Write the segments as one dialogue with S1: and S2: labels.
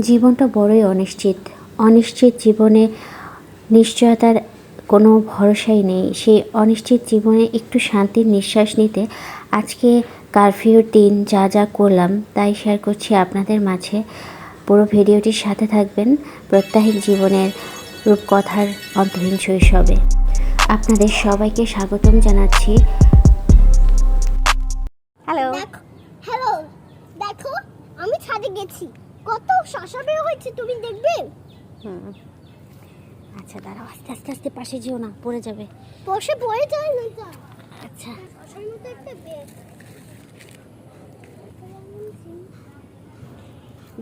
S1: জীবনটা বড়ই অনিশ্চিত। অনিশ্চিত জীবনে নিশ্চয়তার কোনো ভরসাই নেই। সেই অনিশ্চিত জীবনে একটু শান্তির নিঃশ্বাস নিতে আজকে কারফিউর দিন, যা যা করলাম, তাই শেয়ার করছি আপনাদের মাঝে। পুরো ভিডিওটির সাথে থাকবেন। প্রত্যাহিক জীবনের রূপকথার অন্তহীন শৈশবে। আপনাদের সবাইকে স্বাগতম জানাচ্ছি।
S2: কত শশা বের হয়েছে তুমি দেখবে?
S1: হুম। আচ্ছা দাঁড়াও আস্তে আস্তে আস্তে পাশে যেও না পড়ে যাবে।
S2: বসে পড়ে যায় না
S1: আচ্ছা।
S2: শশার মতো একটা বের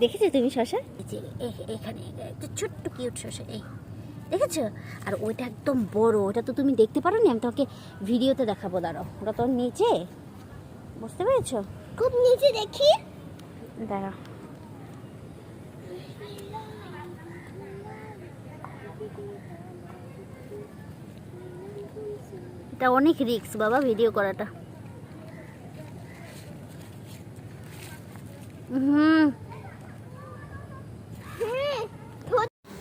S1: দেখেছ তুমি শশা? এখানে একটা ছোট্ট কিউট শশা এই। দেখেছ? আর ওইটা একদম বড় ওটা তো তুমি দেখতে পারো নি আমি তোমাকে ভিডিওতে দেখাবো দাঁড়াও। ওটা তো নিচে? বুঝতে পেরেছ?
S2: খুব নিচে দেখি।
S1: দাঁড়াও। এটা অনেক রিক্স বাবা ভিডিও করাটা।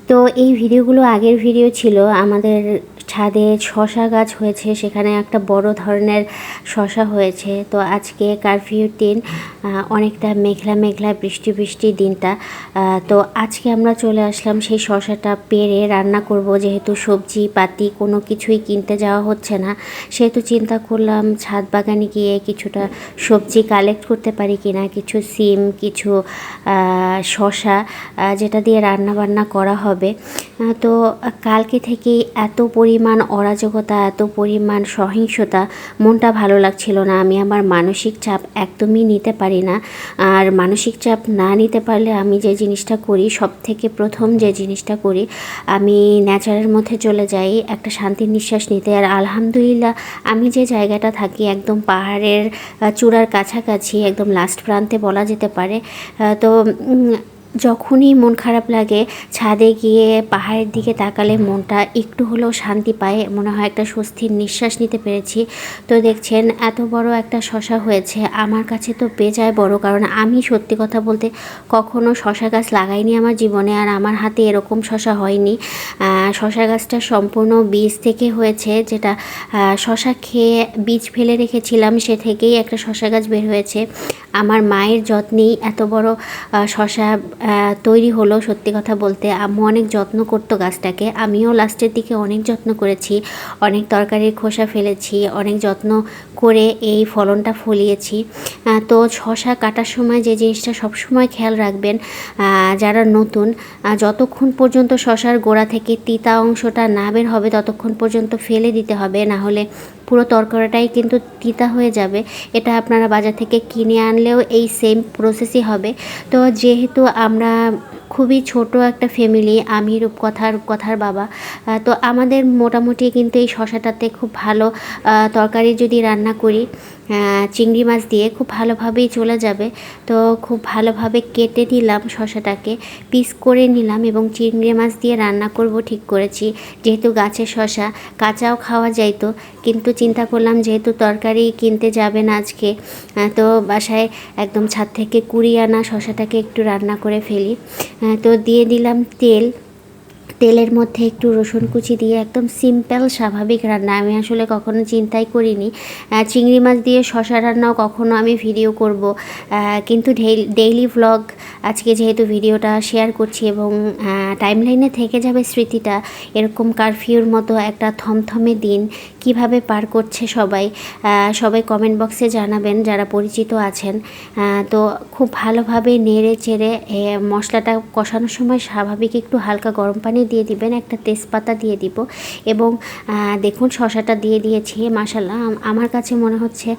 S1: তো এই ভিডিওগুলো আগের ভিডিও ছিল আমাদের ছাদে শশা গাছ হয়েছে, সেখানে একটা বড় ধরনের শশা হয়েছে। তো আজকে কারফিউর দিন অনেকটা মেঘলা মেঘলা বৃষ্টি বৃষ্টি দিনটা। তো আজকে আমরা চলে আসলাম সেই শশাটা পেরে রান্না করব। যেহেতু সবজি পাতি কোনো কিছুই কিনতে যাওয়া হচ্ছে না, সেহেতু চিন্তা করলাম ছাদ বাগানে গিয়ে কিছুটা সবজি কালেক্ট করতে পারি কিনা। কিছু সিম, কিছু শশা যেটা দিয়ে রান্না বান্না করা হবে। তো কালকে থেকেই এত পরিমাণ অরাজকতা, এত পরিমাণ সহিংসতা, মনটা ভালো লাগছিল না। আমি আমার মানসিক চাপ একদমই নিতে পারি না। আর মানসিক চাপ না নিতে পারলে আমি যে জিনিসটা করি সব থেকে প্রথম যে জিনিসটা করি, আমি ন্যাচারের মধ্যে চলে যাই, একটা শান্তির নিঃশ্বাস নিতে। আর আলহামদুলিল্লাহ, আমি যে জায়গাটা থাকি, একদম পাহাড়ের চূড়ার কাছাকাছি, একদম লাস্ট প্রান্তে বলা যেতে পারে তো যখনই মন খারাপ লাগে, ছাদে গিয়ে পাহাড়ের দিকে তাকালে মনটা একটু হলেও শান্তি পায়, মনে হয় একটা স্বস্তির নিঃশ্বাস নিতে পেরেছি। তো দেখছেন, এত বড় একটা শশা হয়েছে। আমার কাছে তো বেজায় বড়, কারণ আমি সত্যি কথা বলতে কখনো শশা গাছ লাগাইনি আমার জীবনে, আর আমার হাতে এরকম শশা হয়নি। শশা গাছটা সম্পূর্ণ বীজ থেকে হয়েছে, যেটা শশা খেয়ে বীজ ফেলে রেখেছিলাম, সে থেকেই একটা শশা গাছ বের হয়েছে। আমার মায়ের যত্নেই এত বড় শশা তৈরি হলো সত্যি কথা বলতে। আম্মু অনেক যত্ন করতো গাছটাকে। আমিও লাস্টের দিকে অনেক যত্ন করেছি, অনেক তরকারির খোসা ফেলেছি, অনেক যত্ন করে এই ফলনটা ফলিয়েছি। তো শশা কাটার সময় যে জিনিসটা সবসময় খেয়াল রাখবেন যারা নতুন যতক্ষণ পর্যন্ত শশার গোড়া থেকে তিতা অংশটা না বের হবে, ততক্ষণ পর্যন্ত ফেলে দিতে হবে। না হলে পুরো তরকারিটাই কিন্তু তিতা হয়ে যাবে। এটা আপনারা বাজার থেকে কিনে আনলেও এই সেম প্রসেসই হবে। তো যেহেতু আমরা খুবই ছোট একটা ফ্যামিলি আমি রূপকথার রূপকথার বাবা। তো আমাদের মোটামুটি কিন্তু এই শশাটাতে খুব ভালো তরকারি যদি রান্না করি চিংড়ি মাছ দিয়ে খুব ভালোভাবেই চলে যাবে। তো খুব ভালোভাবে কেটে নিলাম শশাটাকে পিস করে নিলাম এবং চিংড়ি মাছ দিয়ে রান্না করব ঠিক করেছি। যেহেতু গাছের শশা কাঁচাও খাওয়া যাইতো, কিন্তু চিন্তা করলাম যেহেতু তরকারি কিনতে যাবে না আজকে তো বাসায় একদম ছাদ থেকে কুড়িয়ে আনা শশাটাকে একটু রান্না করে ফেলি। তো দিয়ে দিলাম তেল। তেলের মধ্যে একটু রসুন কুচি দিয়ে একদম সিম্পল স্বাভাবিক রান্না। আমি আসলে কখনো চিন্তাই করিনি। চিংড়ি মাছ দিয়ে শশা রান্নাও কখনো আমি ভিডিও করব। কিন্তু ডেইলি ভ্লগ আজকে যেহেতু ভিডিওটা শেয়ার করছি এবং টাইমলাইনে থেকে যাবে স্মৃতিটা, এরকম কারফিউর মতো একটা থমথমে দিন কীভাবে পার করছে সবাই সবাই কমেন্ট বক্সে জানাবেন যারা পরিচিত আছেন। তো খুব ভালোভাবে নেড়ে চেড়ে মশলাটা কষানোর সময় স্বাভাবিক একটু হালকা গরম পানি দিয়ে দিবেন, একটা তেজপাতা দিয়ে দিব এবং দেখুন শশাটা দিয়ে দিয়েছি মাসাল্লাহ আমার কাছে মনে হচ্ছে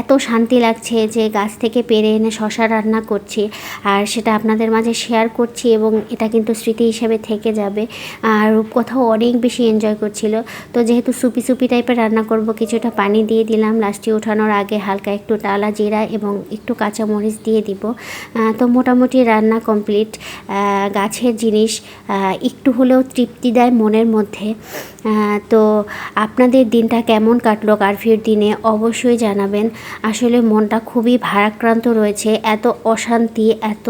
S1: এত শান্তি লাগছে যে গাছ থেকে পেরে এনে শশা রান্না করছি আর সেটা আপনাদের মাঝে শেয়ার করছি এবং এটা কিন্তু স্মৃতি হিসেবে থেকে যাবে। আর রূপকথাও অনেক বেশি এনজয় করছিল। তো যেহেতু সুপি সুপি টাইপের রান্না করব, কিছুটা পানি দিয়ে দিলাম। লাস্টে ওঠানোর আগে হালকা একটু টালা জিরা এবং একটু কাঁচা মরিচ দিয়ে দিব। তো মোটামুটি রান্না কমপ্লিট গাছের জিনিস একটু হলেও তৃপ্তি দেয় মনের মধ্যে। তো আপনাদের দিনটা কেমন কাটলো? কারফিউর দিনে অবশ্যই জানাবেন। আসলে মনটা খুবই ভারাক্রান্ত রয়েছে। এত অশান্তি, এত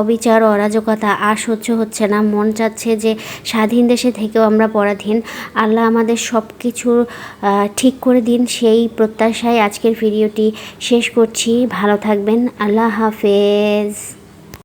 S1: অবিচার, অরাজকতা, আর সহ্য হচ্ছে না। মন চাচ্ছে যে স্বাধীন দেশে থেকেও আমরা পরাধীন। আল্লাহ আমাদের সব কিছু ঠিক করে দিন। সেই প্রত্যাশায় আজকের ভিডিওটি শেষ করছি। ভালো থাকবেন। আল্লাহ হাফেজ।